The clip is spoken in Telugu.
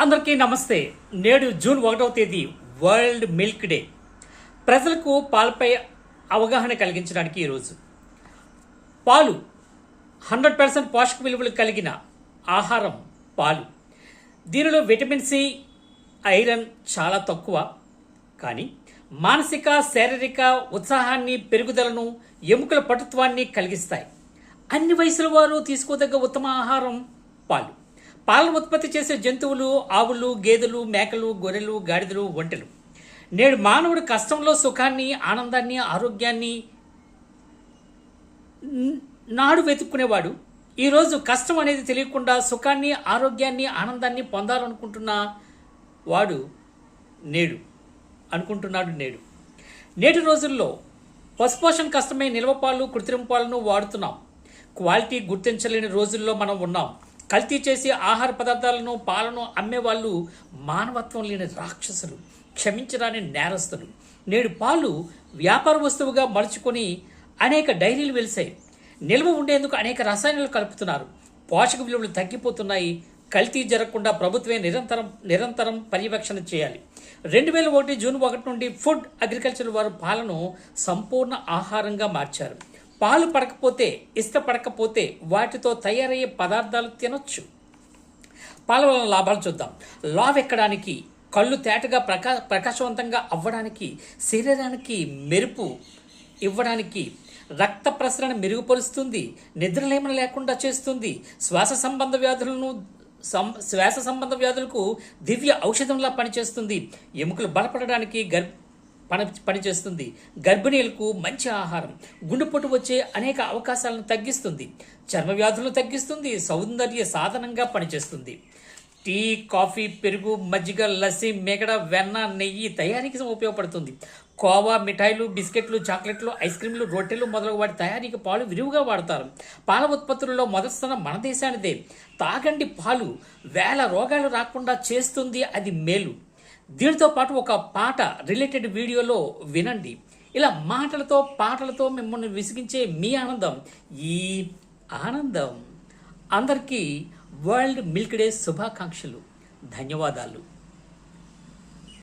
అందరికీ నమస్తే. నేడు జూన్ ఒకటవ తేదీ వరల్డ్ మిల్క్ డే. ప్రజలకు పాలపై అవగాహన కలిగించడానికి ఈరోజు. పాలు హండ్రెడ్ పర్సెంట్ పోషక విలువలు కలిగిన ఆహారం పాలు. దీనిలో విటమిన్ సి ఐరన్ చాలా తక్కువ. కానీ మానసిక శారీరక ఉత్సాహాన్ని పెరుగుదలను ఎముకల పటుత్వాన్ని కలిగిస్తాయి. అన్ని వయసుల వారు తీసుకోదగ్గ ఉత్తమ ఆహారం పాలు. పాలను ఉత్పత్తి చేసే జంతువులు ఆవులు గేదెలు మేకలు గొర్రెలు గాడిదలు ఒంటెలు. నేడు మానవుడు కష్టంలో సుఖాన్ని ఆనందాన్ని ఆరోగ్యాన్ని నాడు వెతుక్కునేవాడు. ఈరోజు కష్టం అనేది తెలియకుండా సుఖాన్ని ఆరోగ్యాన్ని ఆనందాన్ని పొందాలనుకుంటున్న వాడు నేడు అనుకుంటున్నాడు నేడు. నేటి రోజుల్లో పశుపోషణ కష్టమే నిల్వ పాలు కృత్రిమ పాలను వాడుతున్నాం. క్వాలిటీ గుర్తించలేని రోజుల్లో మనం ఉన్నాం. కల్తీ చేసి ఆహార పదార్థాలను పాలను అమ్మేవాళ్ళు మానవత్వం లేని రాక్షసులు క్షమించరాని నేరస్తులు. నేడు పాలు వ్యాపార వస్తువుగా మలుచుకొని అనేక డైరీలు వెలిసాయి నిల్వ ఉండేందుకు అనేక రసాయనాలు కలుపుతున్నారు. పోషక విలువలు తగ్గిపోతున్నాయి. కల్తీ జరగకుండా ప్రభుత్వమే నిరంతరం నిరంతరం పర్యవేక్షణ చేయాలి. రెండు వేల ఒకటి జూన్ ఒకటి నుండి ఫుడ్ అగ్రికల్చర్ వారు పాలను సంపూర్ణ ఆహారంగా మార్చారు. పాలు పడకపోతే ఇష్టపడకపోతే వాటితో తయారయ్యే పదార్థాలు తినొచ్చు. పాల వలన లాభాలు చూద్దాం. లావెక్కడానికి కళ్ళు తేటగా ప్రకా ప్రకాశవంతంగా అవ్వడానికి శరీరానికి మెరుపు ఇవ్వడానికి రక్త ప్రసరణ మెరుగుపరుస్తుంది నిద్రలేమన లేకుండా చేస్తుంది శ్వాస సంబంధ వ్యాధులను సం శ్వాస సంబంధ వ్యాధులకు దివ్య ఔషధంలా పనిచేస్తుంది ఎముకలు బలపడడానికి గర్భ పని పనిచేస్తుంది గర్భిణీలకు మంచి ఆహారం. గుండెపోటు వచ్చే అనేక అవకాశాలను తగ్గిస్తుంది. చర్మ వ్యాధులను తగ్గిస్తుంది. సౌందర్య సాధనంగా పనిచేస్తుంది. టీ కాఫీ పెరుగు మజ్జిగ లస్సీ మేకడ వెన్న నెయ్యి తయారీకి ఉపయోగపడుతుంది. కోవా మిఠాయిలు బిస్కెట్లు చాక్లెట్లు ఐస్ క్రీమ్లు రొట్టెలు మొదలగు వాటి తయారీకి పాలు విరివిగా వాడతారు. పాల ఉత్పత్తులలో మొదటి స్థానం మన దేశానిదే. తాగండి పాలు. వేల రోగాలు రాకుండా చేస్తుంది అది మేలు. దీనితో పాటు ఒక పాట రిలేటెడ్ వీడియోలో వినండి. ఇలా మాటలతో పాటలతో మిమ్మల్ని విసిగించే మీ ఆనందం ఈ ఆనందం. అందరికీ వరల్డ్ మిల్క్ డే శుభాకాంక్షలు. ధన్యవాదాలు.